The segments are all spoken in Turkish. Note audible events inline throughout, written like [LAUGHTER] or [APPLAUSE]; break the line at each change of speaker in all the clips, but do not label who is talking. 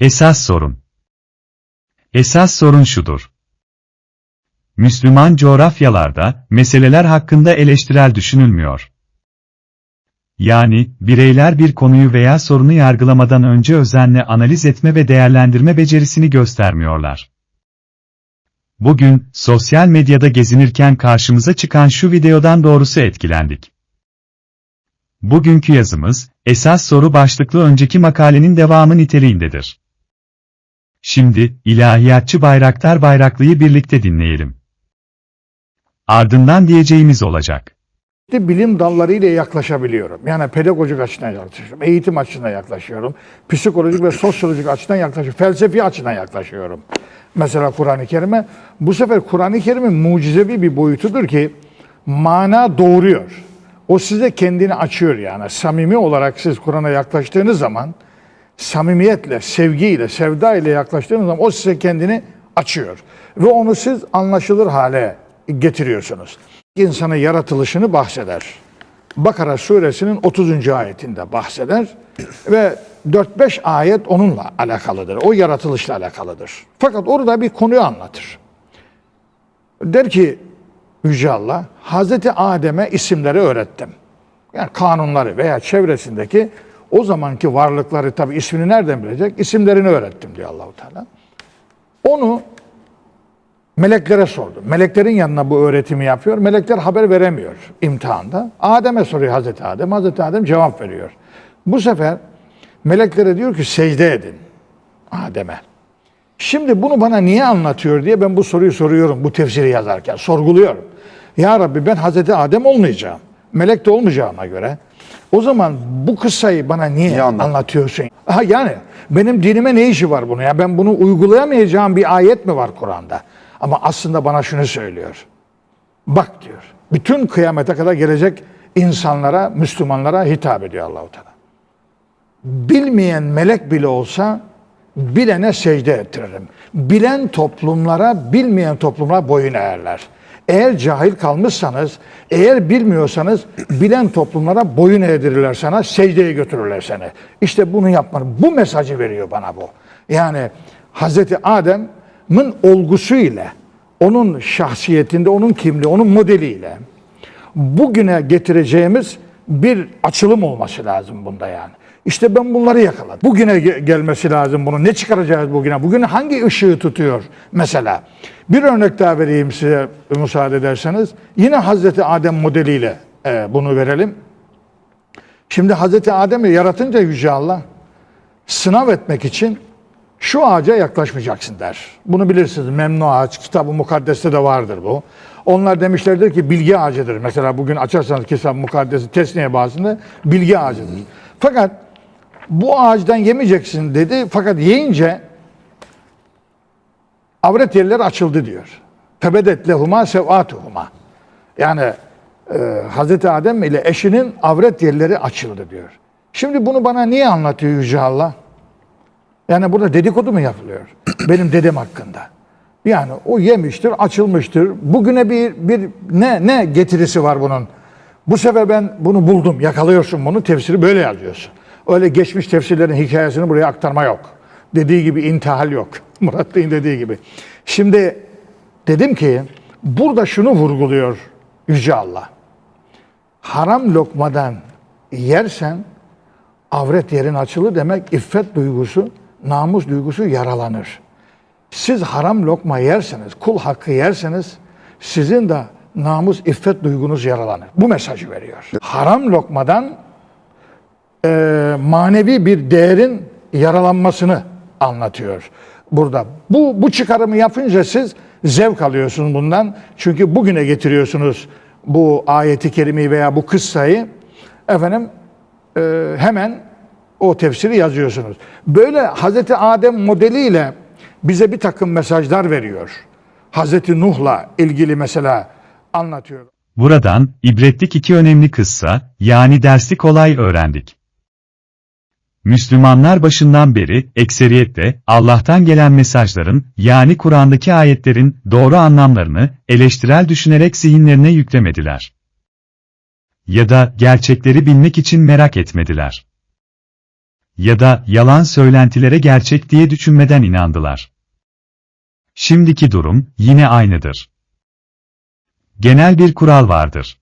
Esas sorun. Esas sorun şudur. Müslüman coğrafyalarda, meseleler hakkında eleştirel düşünülmüyor. Yani, bireyler bir konuyu veya sorunu yargılamadan önce özenle analiz etme ve değerlendirme becerisini göstermiyorlar. Bugün, sosyal medyada gezinirken karşımıza çıkan şu videodan doğrusu etkilendik. Bugünkü yazımız, esas soru başlıklı önceki makalenin devamı niteliğindedir. Şimdi, ilahiyatçı Bayraktar Bayraklı'yı birlikte dinleyelim. Ardından diyeceğimiz olacak.
bilim dallarıyla yaklaşabiliyorum. Yani pedagojik açıdan yaklaşıyorum, eğitim açısından yaklaşıyorum, psikolojik ve sosyolojik açıdan yaklaşıyorum, felsefi açıdan yaklaşıyorum. Mesela Kur'an-ı Kerim'e. Bu sefer Kur'an-ı Kerim'in mucizevi bir boyutudur ki mana doğuruyor. O size kendini açıyor yani. Samimi olarak siz Kur'an'a yaklaştığınız zaman, samimiyetle, sevgiyle, sevda ile yaklaştığınız zaman o size kendini açıyor. Ve onu siz anlaşılır hale getiriyorsunuz. İnsanın yaratılışını bahseder. Bakara suresinin 30. ayetinde bahseder ve 4-5 ayet onunla alakalıdır. O yaratılışla alakalıdır. Fakat orada bir konuyu anlatır. Der ki Yüce Allah, Hazreti Adem'e isimleri öğrettim. Yani kanunları veya çevresindeki o zamanki varlıkları tabi ismini nereden bilecek? İsimlerini öğrettim diyor Allahu Teala. Onu meleklere sordu. Meleklerin yanına bu öğretimi yapıyor. Melekler haber veremiyor imtihanda. Adem'e soruyor Hazreti Adem. Hazreti Adem cevap veriyor. Bu sefer meleklere diyor ki secde edin Adem'e. Şimdi bunu bana niye anlatıyor diye ben bu soruyu soruyorum bu tefsiri yazarken. Sorguluyorum. Ya Rabbi ben Hazreti Adem olmayacağım. Melek de olmayacağıma göre. O zaman bu kıssayı bana niye,
Niye anlat-
anlatıyorsun? Ha yani benim dinime ne işi var bunu ya? Ben bunu uygulayamayacağım bir ayet mi var Kur'an'da? Ama aslında bana şunu söylüyor. Bak diyor. Bütün kıyamete kadar gelecek insanlara, Müslümanlara hitap ediyor Allahu Teala. Bilmeyen melek bile olsa bilene secde ettiririm. Bilen toplumlara, bilmeyen toplumlara boyun eğerler. Eğer cahil kalmışsanız, eğer bilmiyorsanız bilen toplumlara boyun eğdirirler sana, secdeye götürürler seni. İşte bunu yapmanın, bu mesajı veriyor bana bu. Yani Hazreti Adem'in olgusu ile, onun şahsiyetinde, onun kimliği, onun modeliyle bugüne getireceğimiz bir açılım olması lazım bunda yani. İşte ben bunları yakaladım. Bugüne ge- gelmesi lazım bunu. Ne çıkaracağız bugüne? Bugün hangi ışığı tutuyor mesela? Bir örnek daha vereyim size müsaade ederseniz. Yine Hazreti Adem modeliyle e, bunu verelim. Şimdi Hazreti Adem'i yaratınca Yüce Allah sınav etmek için şu ağaca yaklaşmayacaksın der. Bunu bilirsiniz. Memnu ağaç, kitab-ı mukaddeste de vardır bu. Onlar demişlerdir ki bilgi ağacıdır. Mesela bugün açarsanız kitab-ı mukaddesi tesniye bazında bilgi ağacıdır. Fakat bu ağaçtan yemeyeceksin dedi. Fakat yiyince avret yerleri açıldı diyor. Tebedet lehuma sevatuhuma. Yani e, Hazreti Adem ile eşinin avret yerleri açıldı diyor. Şimdi bunu bana niye anlatıyor Yüce Allah? Yani burada dedikodu mu yapılıyor? [COUGHS] Benim dedem hakkında. Yani o yemiştir, açılmıştır. Bugüne bir bir ne ne getirisi var bunun? Bu sefer ben bunu buldum. Yakalıyorsun bunu. Tefsiri böyle yazıyorsun. Öyle geçmiş tefsirlerin hikayesini buraya aktarma yok. Dediği gibi intihal yok. [LAUGHS] Murat Bey'in dediği gibi. Şimdi dedim ki burada şunu vurguluyor Yüce Allah. Haram lokmadan yersen avret yerin açılı demek iffet duygusu, namus duygusu yaralanır. Siz haram lokma yerseniz, kul hakkı yerseniz sizin de namus, iffet duygunuz yaralanır. Bu mesajı veriyor. Haram lokmadan e, manevi bir değerin yaralanmasını anlatıyor burada. Bu, bu çıkarımı yapınca siz zevk alıyorsunuz bundan. Çünkü bugüne getiriyorsunuz bu ayeti kerimeyi veya bu kıssayı. Efendim e, hemen o tefsiri yazıyorsunuz. Böyle Hazreti Adem modeliyle bize bir takım mesajlar veriyor. Hazreti Nuh'la ilgili mesela anlatıyor.
Buradan, ibretlik iki önemli kıssa, yani derslik olay öğrendik. Müslümanlar başından beri, ekseriyetle, Allah'tan gelen mesajların, yani Kur'an'daki ayetlerin, doğru anlamlarını, eleştirel düşünerek zihinlerine yüklemediler. Ya da, gerçekleri bilmek için merak etmediler. ya da yalan söylentilere gerçek diye düşünmeden inandılar. Şimdiki durum yine aynıdır. Genel bir kural vardır.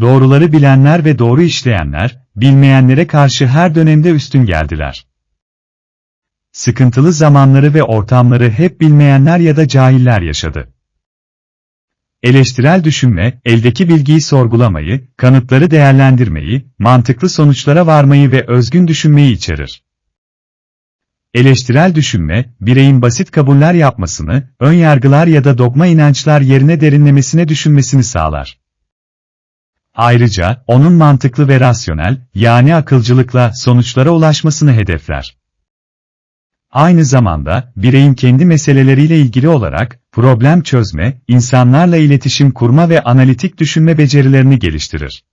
Doğruları bilenler ve doğru işleyenler, bilmeyenlere karşı her dönemde üstün geldiler. Sıkıntılı zamanları ve ortamları hep bilmeyenler ya da cahiller yaşadı. Eleştirel düşünme, eldeki bilgiyi sorgulamayı, kanıtları değerlendirmeyi, mantıklı sonuçlara varmayı ve özgün düşünmeyi içerir. Eleştirel düşünme, bireyin basit kabuller yapmasını, ön yargılar ya da dogma inançlar yerine derinlemesine düşünmesini sağlar. Ayrıca, onun mantıklı ve rasyonel, yani akılcılıkla sonuçlara ulaşmasını hedefler. Aynı zamanda, bireyin kendi meseleleriyle ilgili olarak, problem çözme, insanlarla iletişim kurma ve analitik düşünme becerilerini geliştirir.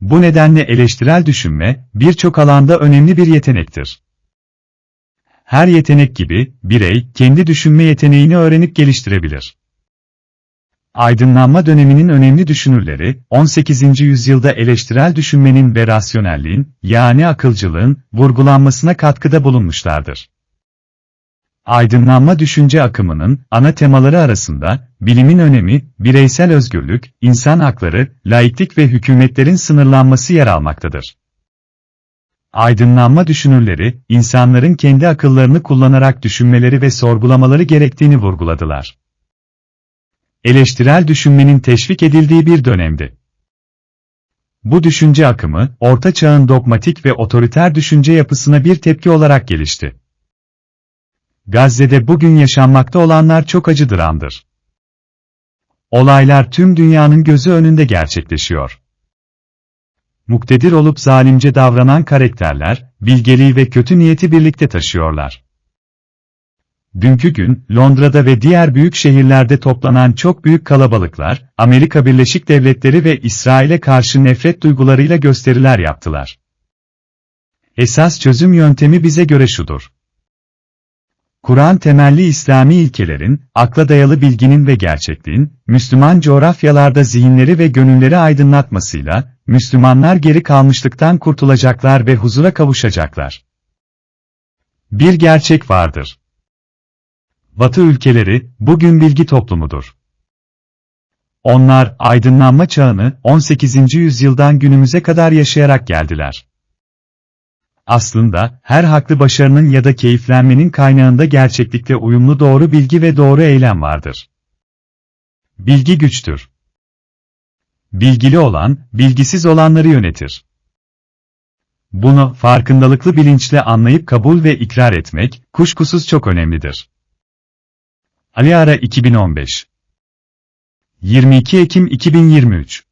Bu nedenle eleştirel düşünme, birçok alanda önemli bir yetenektir. Her yetenek gibi, birey, kendi düşünme yeteneğini öğrenip geliştirebilir. Aydınlanma döneminin önemli düşünürleri, 18. yüzyılda eleştirel düşünmenin ve rasyonelliğin, yani akılcılığın, vurgulanmasına katkıda bulunmuşlardır. Aydınlanma düşünce akımının, ana temaları arasında, bilimin önemi, bireysel özgürlük, insan hakları, laiklik ve hükümetlerin sınırlanması yer almaktadır. Aydınlanma düşünürleri, insanların kendi akıllarını kullanarak düşünmeleri ve sorgulamaları gerektiğini vurguladılar eleştirel düşünmenin teşvik edildiği bir dönemdi. Bu düşünce akımı, Orta Çağ'ın dogmatik ve otoriter düşünce yapısına bir tepki olarak gelişti. Gazze'de bugün yaşanmakta olanlar çok acı dramdır. Olaylar tüm dünyanın gözü önünde gerçekleşiyor. Muktedir olup zalimce davranan karakterler, bilgeliği ve kötü niyeti birlikte taşıyorlar. Dünkü gün, Londra'da ve diğer büyük şehirlerde toplanan çok büyük kalabalıklar, Amerika Birleşik Devletleri ve İsrail'e karşı nefret duygularıyla gösteriler yaptılar. Esas çözüm yöntemi bize göre şudur. Kur'an temelli İslami ilkelerin, akla dayalı bilginin ve gerçekliğin, Müslüman coğrafyalarda zihinleri ve gönülleri aydınlatmasıyla, Müslümanlar geri kalmışlıktan kurtulacaklar ve huzura kavuşacaklar. Bir gerçek vardır. Batı ülkeleri, bugün bilgi toplumudur. Onlar, aydınlanma çağını, 18. yüzyıldan günümüze kadar yaşayarak geldiler. Aslında, her haklı başarının ya da keyiflenmenin kaynağında gerçeklikle uyumlu doğru bilgi ve doğru eylem vardır. Bilgi güçtür. Bilgili olan, bilgisiz olanları yönetir. Bunu, farkındalıklı bilinçle anlayıp kabul ve ikrar etmek, kuşkusuz çok önemlidir. Ali Ara 2015 22 Ekim 2023